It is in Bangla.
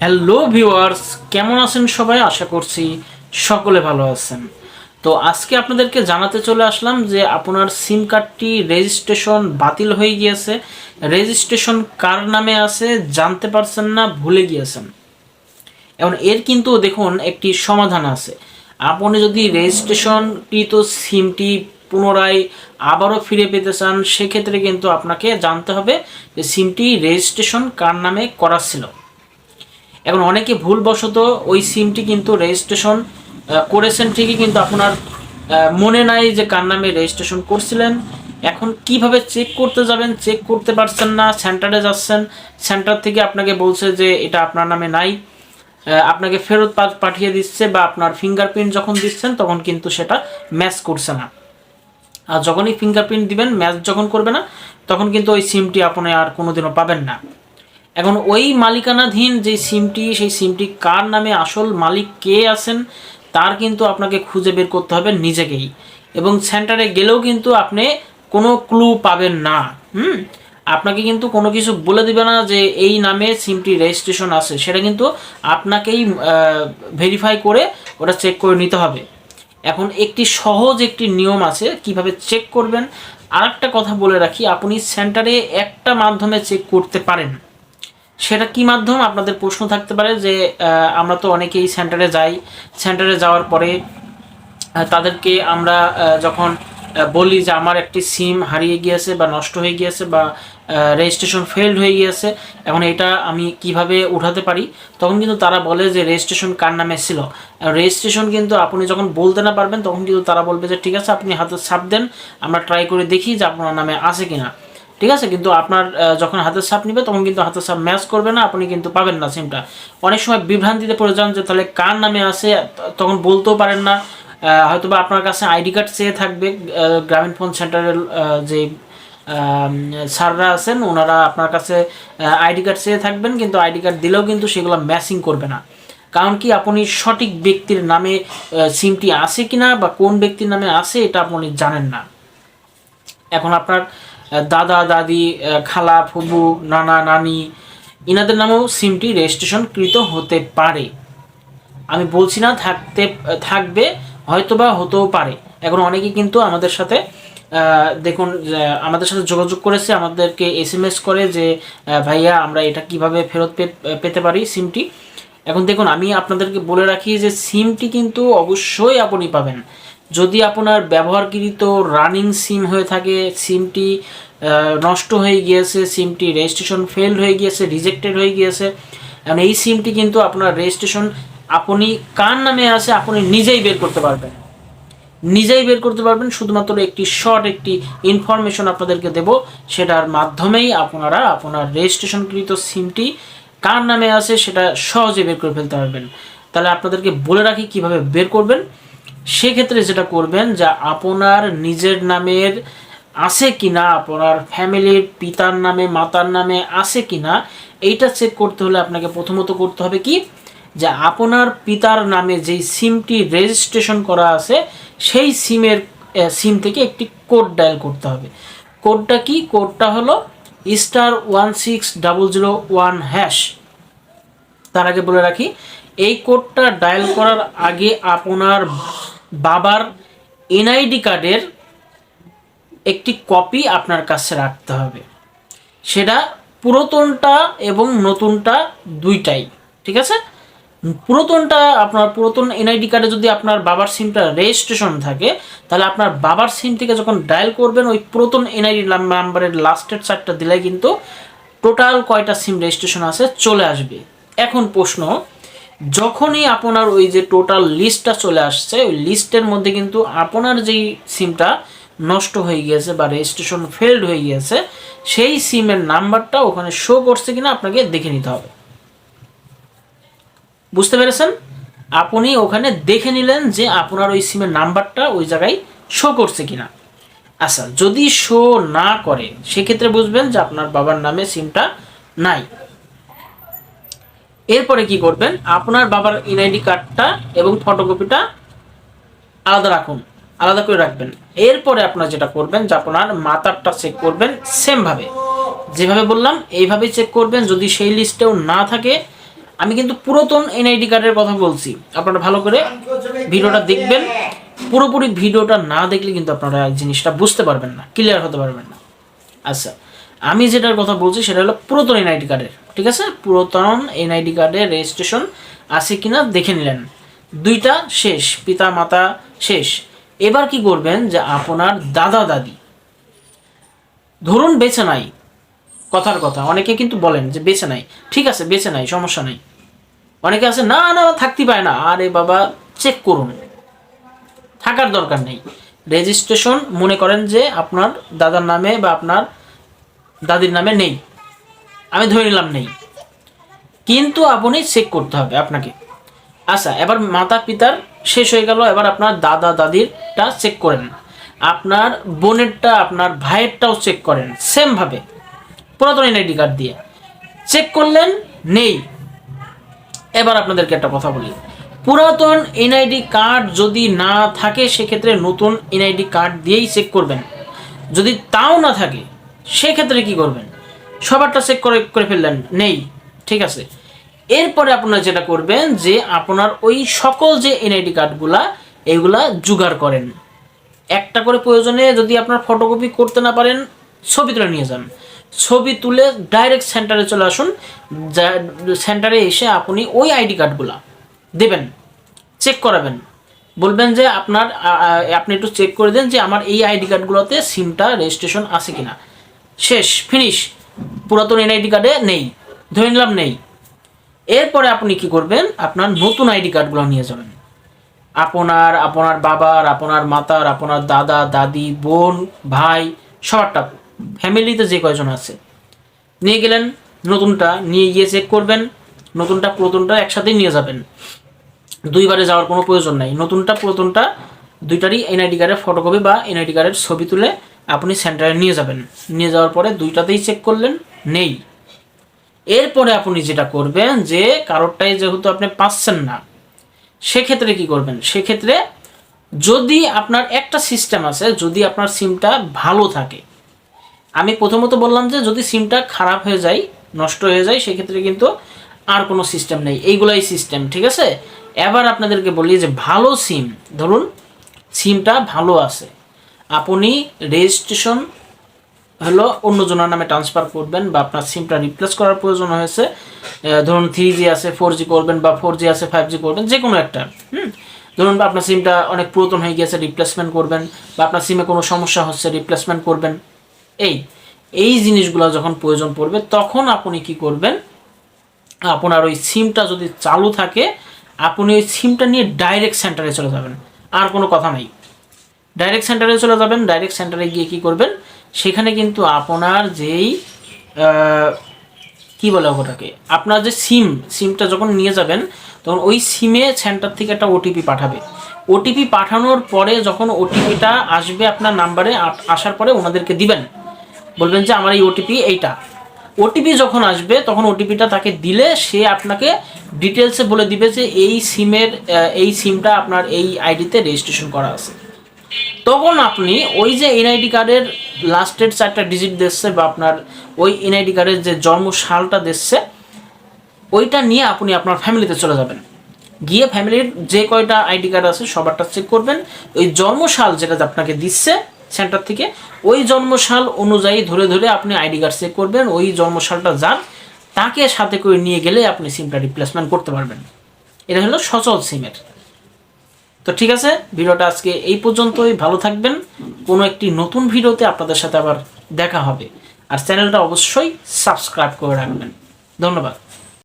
হ্যালো ভিউয়ার্স, কেমন আছেন সবাই? আশা করছি সকলে ভালো আছেন। তো আজকে আপনাদেরকে জানাতে চলে আসলাম যে আপনার সিম কার্ডটি রেজিস্ট্রেশন বাতিল হয়ে গিয়েছে। রেজিস্ট্রেশন কার নামে আছে জানতে পারছেন না, ভুলে গিয়েছেন। এখন এর কিন্তু দেখুন একটি সমাধান আছে। আপনি যদি রেজিস্ট্রেশনকৃত সিমটি পুনরায় আবারও ফিরে পেতে চান, সেক্ষেত্রে কিন্তু আপনাকে জানতে হবে যে সিমটি রেজিস্ট্রেশন কার নামে করা ছিল। এখন অনেকে ভুলবশত ওই সিমটি কিন্তু রেজিস্ট্রেশন করেছেন ঠিকই, কিন্তু আপনার মনে নাই যে কার নামে রেজিস্ট্রেশন করছিলেন। এখন কীভাবে চেক করতে যাবেন? চেক করতে পারছেন না সেন্টারে যাচ্ছেন। সেন্টার থেকে আপনাকে বলছে যে এটা আপনার নামে নাই। আপনাকে ফেরত পাঠিয়ে দিচ্ছে বা আপনার ফিঙ্গারপ্রিন্ট যখন দিচ্ছেন, তখন কিন্তু সেটা ম্যাচ করছে না। আর যখনই ফিঙ্গারপ্রিন্ট দিবেন ম্যাচ যখন করবে না, তখন কিন্তু ওই সিমটি আপনি আর কোনোদিনও পাবেন না। এখন ওই মালিকানাধীন যে সিমটি, সেই সিমটি কার নামে আসল মালিক কে আছেন, তার কিন্তু আপনাকে খুঁজে বের করতে হবে নিজেকেই। এবং সেন্টারে গেলেও কিন্তু আপনি কোনো ক্লু পাবেন না। হুম? আপনাকে কিন্তু কোনো কিছু বলে দিবে না যে এই নামে সিমটি রেজিস্ট্রেশন আছে। সেটা কিন্তু আপনাকেই ভেরিফাই করে ওটা চেক করে নিতে হবে। এখন একটি সহজ একটি নিয়ম আছে, কীভাবে চেক করবেন। আর একটা কথা বলে রাখি, আপনি সেন্টারে একটা মাধ্যমে চেক করতে পারেন। সেটা কি মাধ্যম? আপনাদের প্রশ্ন থাকতে পারে যে আমরা তো অনেকেই সেন্টারে যাই। সেন্টারে যাওয়ার পরে তাদেরকে আমরা যখন বলি যে আমার একটি সিম হারিয়ে গিয়েছে বা নষ্ট হয়ে গিয়েছে বা রেজিস্ট্রেশন ফেলড হয়ে গিয়েছে, এখন এটা আমি কীভাবে উঠাতে পারি? তখন কিন্তু তারা বলে যে রেজিস্ট্রেশন কার নামে ছিল? রেজিস্ট্রেশন কিন্তু আপনি যখন বলতে না পারবেন, তখন কিন্তু তারা বলবে যে ঠিক আছে, আপনি হাতে ছাপ দেন, আমরা ট্রাই করে দেখি যে আপনার নামে আছে কিনা। ঠিক আছে? কিন্তু আপনার যখন হাতের সাপ নিবে, তখন কিন্তু হাতের ছাপ ম্যাচ করবে না, আপনি কিন্তু পাবেন না সিমটা অনেক সময় বিভ্রান্তিতে পড়ে যান যে, তাহলে কার নামে আছে? তখন বলতেও পারেন না। হয়তো বা আপনার কাছে আইডি কার্ড চেয়ে থাকবে গ্রামীণ ফোন সেন্টারের যে স্যাররা আছেন, ওনারা আপনার কাছে আইডি কার্ড চেয়ে থাকবেন, কিন্তু আইডি কার্ড দিলেও কিন্তু সেগুলো ম্যাচিং করবে না। কারণ কি, আপনি সঠিক ব্যক্তির নামে সিমটি আছে কিনা বা কোন ব্যক্তির নামে আছে, এটা আপনি জানেন না। এখন আপনার দাদা, দাদি খালা ফুবু নানা, নানি, ইনাদের নামেও সিমটি রেজিস্ট্রেশন কৃত হতে পারে। আমি বলছি না থাকতে, থাকবে হয়তো বা হতেও পারে। এখন অনেকে কিন্তু আমাদের সাথে দেখুন আমাদের সাথে যোগাযোগ করেছে, আমাদেরকে এস এম এস করে যে ভাইয়া, আমরা এটা কীভাবে ফেরত পেতে পারি সিমটি। এখন দেখুন, আমি আপনাদেরকে বলে রাখি যে, সিমটি কিন্তু অবশ্যই আপনি পাবেন। যদি আপনার ব্যবহারকৃত রানিং সিম হয়ে থাকে, সিমটি নষ্ট হয়ে গিয়েছে, সিমটি রেজিস্ট্রেশন ফেলড হয়ে গিয়েছে, রিজেক্টেড হয়ে গিয়েছে, এখন এই সিমটি কিন্তু আপনার রেজিস্ট্রেশন আপনি কার নামে আছে আপনি নিজেই বের করতে পারবেন। নিজেই বের করতে পারবেন, শুধুমাত্র একটি শর্ট, একটি ইনফরমেশন আপনাদেরকে দেব, সেটার মাধ্যমেই আপনারা আপনার রেজিস্ট্রেশনকৃত সিমটি কার নামে আছে সেটা সহজে বের করে ফেলতে পারবেন। তাহলে আপনাদেরকে বলে রাখি কীভাবে বের করবেন। সেক্ষেত্রে যেটা করবেন যা আপনার নিজের নামের আছে কিনা, আপনার ফ্যামিলির পিতার নামে, মাতার নামে আছে কিনা, এইটা চেক করতে হলে আপনাকে প্রথমত করতে হবে কি? যে আপনার পিতার নামে যেই সিমটি রেজিস্ট্রেশন করা আছে, সেই সিমের সিম থেকে একটি কোড ডায়াল করতে হবে। কোডটা কি? কোডটা হলো star one six double zero one hash তার আগে বলে রাখি, এই কোডটা ডায়াল করার আগে আপনার বাবার এনআইডি কার্ডের একটি কপি আপনার কাছে রাখতে হবে। সেটা পুরাতনটা এবং নতুনটা দুইটাই, ঠিক আছে? পুরাতনটা, আপনার পুরাতন এনআইডি কার্ডে যদি আপনার বাবার সিমটা রেজিস্ট্রেশন থাকে, তাহলে আপনার বাবার সিম থেকে যখন ডায়াল করবেন, ওই পুরাতন এনআইডি নাম্বারের লাস্টের চারটা দিলে কিন্তু টোটাল কয়টা সিম রেজিস্ট্রেশন আছে চলে আসবে। এখন প্রশ্ন যখনই আপনার ওই যে টোটাল লিস্টটা চলে আসছে, ওই লিস্টের মধ্যে কিন্তু আপনার যেই সিমটা নষ্ট হয়ে গিয়েছে বা রেজিস্ট্রেশন ফেলড হয়ে গিয়েছে, সেই সিমের নাম্বারটা ওখানে শো করছে কিনা আপনাকে দেখে নিতে হবে। বুঝতে পেরেছেন? আপনি ওখানে দেখে নিলেন যে আপনার ওই সিমের নাম্বারটা ওই জায়গায় শো করছে কিনা। আচ্ছা যদি শো না করে, সেক্ষেত্রে বুঝবেন যে আপনার বাবার নামে সিমটা নাই। এরপরে কি করবেন? আপনার বাবার এনআইডি কার্ডটা এবং ফটোকপিটা আলাদা রাখুন, আলাদা করে রাখবেন। এরপরে আপনার যেটা করবেন যে আপনার মাতারটা চেক করবেন সেম ভাবে যেভাবে বললাম এইভাবে চেক করবেন। যদি সেই লিস্টেও না থাকে, আমি কিন্তু পুরাতন এনআইডি কার্ডের কথা বলছি। আপনারা ভালো করে ভিডিওটা দেখবেন। পুরোপুরি ভিডিওটা না দেখলে কিন্তু আপনারা জিনিসটা বুঝতে পারবেন না ক্লিয়ার হতে পারবেন না। আচ্ছা আমি যেটার কথা বলছি সেটা হলো পুরাতন এনআইডি কার্ডের ঠিক আছে? পুরাতন এনআইডি কার্ডের রেজিস্ট্রেশন আছে কিনা দেখে নিলেন। দুইটা শেষ, পিতা, মাতা শেষ। এবার কি করবেন যে আপনার দাদা, দাদি। ধরুন বেছে নাই, কথার কথা। অনেকে কিন্তু বলেন যে বেছে নাই। ঠিক আছে বেছে নাই, সমস্যা নাই। অনেকে আছে, না না, থাকতে পায় না। আরে বাবা চেক করুন। থাকার দরকার নেই। রেজিস্ট্রেশন মনে করেন যে আপনার দাদার নামে বা আপনার দাদির নামে নেই। আমি ধরে নিলাম নেই। কিন্তু আপনি চেক করতে হবে আপনাকে। আচ্ছা এবার মাতা পিতার শেষ হয়ে গেল, এবার আপনার দাদা দাদিরটা চেক করেন। আপনার বোনেরটা, আপনার ভাইয়েরটাও চেক করেন সেমভাবে পুরাতন এনআইডি কার্ড দিয়ে। চেক করলেন, নেই। এবার আপনাদেরকে একটা কথা বলি। পুরাতন এনআইডি কার্ড যদি না থাকে, সেক্ষেত্রে নতুন এনআইডি কার্ড দিয়েই চেক করবেন। যদি তাও না থাকে, সেক্ষেত্রে কি করবেন? সবারটা চেক করে করে ফেললেন। নেই। ঠিক আছে। এরপরে আপনারা যেটা করবেন যে আপনার ওই সকল যে এনআইডি কার্ডগুলা, এগুলা জোগাড় করেন। একটা করে প্রয়োজনে যদি আপনার ফটোকপি করতে না পারেন, ছবি তুলে নিয়ে যান। ছবি তুলে ডাইরেক্ট সেন্টারে চলে আসুন। সেন্টারে এসে আপনি ওই আইডি কার্ডগুলা দেবেন। চেক করাবেন। বলবেন যে আপনার আপনি একটু চেক করে দেন যে আমার এই আইডি কার্ডগুলোতে সিমটা রেজিস্ট্রেশন আছে কিনা। শেষ ফিনিশ পুরাতন এনআইডি কার্ডে নেই, ধরে নিলাম নেই। এরপরে আপনি কি করবেন? আপনার নতুন আইডি কার্ডগুলো নিয়ে যাবেন। আপনার আপনার বাবার, আপনার মাতার, আপনার দাদা, দাদি, বোন, ভাই সবারটা ফ্যামিলিতে যে কয়জন আছে। নিয়ে গেলেন, নতুনটা নিয়ে গিয়ে চেক করবেন, নতুনটা, পুরাতনটা একসাথেই নিয়ে যাবেন। দুইবারে যাওয়ার কোনো প্রয়োজন নাই। নতুনটা, পুরাতনটা দুইটারই এনআইডি কার্ডের ফটোকপি বা এনআইডি কার্ডের ছবি তুলে আপনি সেন্টারে নিয়ে যাবেন। নিয়ে যাওয়ার পরে দুইটাতেই চেক করলেন, নেই। এরপরে আপনি যেটা করবেন যে, কারোরটাই যেহেতু আপনি পাচ্ছেন না, সেক্ষেত্রে কি করবেন? সেক্ষেত্রে যদি আপনার একটা সিস্টেম আছে, যদি আপনার সিমটা ভালো থাকে। আমি প্রথমত বললাম যে, যদি সিমটা খারাপ হয়ে যায়, নষ্ট হয়ে যায়, সেক্ষেত্রে কিন্তু আর কোনো সিস্টেম নেই। এইগুলাই সিস্টেম ঠিক আছে? এবার আপনাদেরকে বলি যে, ভালো সিম, ধরুন, সিমটা ভালো আছে। আপনি রেজিস্ট্রেশন হলো অন্যজনের নামে ট্রান্সফার করবেন বা আপনার সিমটা রিপ্লেস করার প্রয়োজন হয়েছে। ধরুন থ্রি জি আছে ফোর জি করবেন বা ফোর জি আছে ফাইভ জি করবেন যে কোনো একটা, হুম? ধরুন বা আপনার সিমটা অনেক পুরাতন হয়ে গিয়েছে রিপ্লেসমেন্ট করবেন বা আপনার সিমে কোনো সমস্যা হচ্ছে রিপ্লেসমেন্ট করবেন। এই এই জিনিসগুলো যখন প্রয়োজন পড়বে, তখন আপনি কি করবেন? আপনার ওই সিমটা যদি চালু থাকে, আপনি ওই সিমটা নিয়ে ডাইরেক্ট সেন্টারে চলে যাবেন। আর কোনো কথা নাই। ডাইরেক্ট সেন্টারে চলে যাবেন। ডাইরেক্ট সেন্টারে গিয়ে কি করবেন? সেখানে কিন্তু আপনার যেই কি বলে ওটাকে? আপনার যে সিম সিমটা যখন নিয়ে যাবেন, তখন ওই সিমে সেন্টার থেকে একটা ওটিপি পাঠাবে। ওটিপি পাঠানোর পরে যখন ওটিপিটা আসবে আপনার নাম্বারে আসার পরে ওনাদেরকে দিবেন। বলবেন যে, আমার এই ওটিপি এইটা। ওটিপি যখন আসবে, তখন ওটিপিটা তাকে দিলে সে আপনাকে ডিটেলসে বলে দিবে যে, এই সিমের এই সিমটা আপনার এই আইডিতে রেজিস্ট্রেশন করা আছে। তখন আপনি ওই যে এনআইডি কার্ডের লাস্টের চারটা ডিজিট দিচ্ছে বা আপনার ওই এনআইডি কার্ডের যে জন্ম সালটা দিচ্ছে, ওইটা নিয়ে আপনি আপনার ফ্যামিলিতে চলে যাবেন। গিয়ে ফ্যামিলির যে কয়টা আইডি কার্ড আছে সবারটা চেক করবেন। ওই জন্মসাল যেটা আপনাকে দিচ্ছে সেন্টার থেকে, ওই জন্মসাল অনুযায়ী ধরে ধরে আপনি আইডি কার্ড চেক করবেন। ওই জন্মসালটা যান তাকে সাথে করে নিয়ে গেলে আপনি সিমটা রিপ্লেসমেন্ট করতে পারবেন। এটা হলো সচল সিমের তো ঠিক আছে, ভিডিওটা আজকে এই পর্যন্তই। ভালো থাকবেন। কোনো একটি নতুন ভিডিওতে আপনাদের সাথে আবার দেখা হবে। আর চ্যানেলটা অবশ্যই সাবস্ক্রাইব করে রাখবেন। ধন্যবাদ।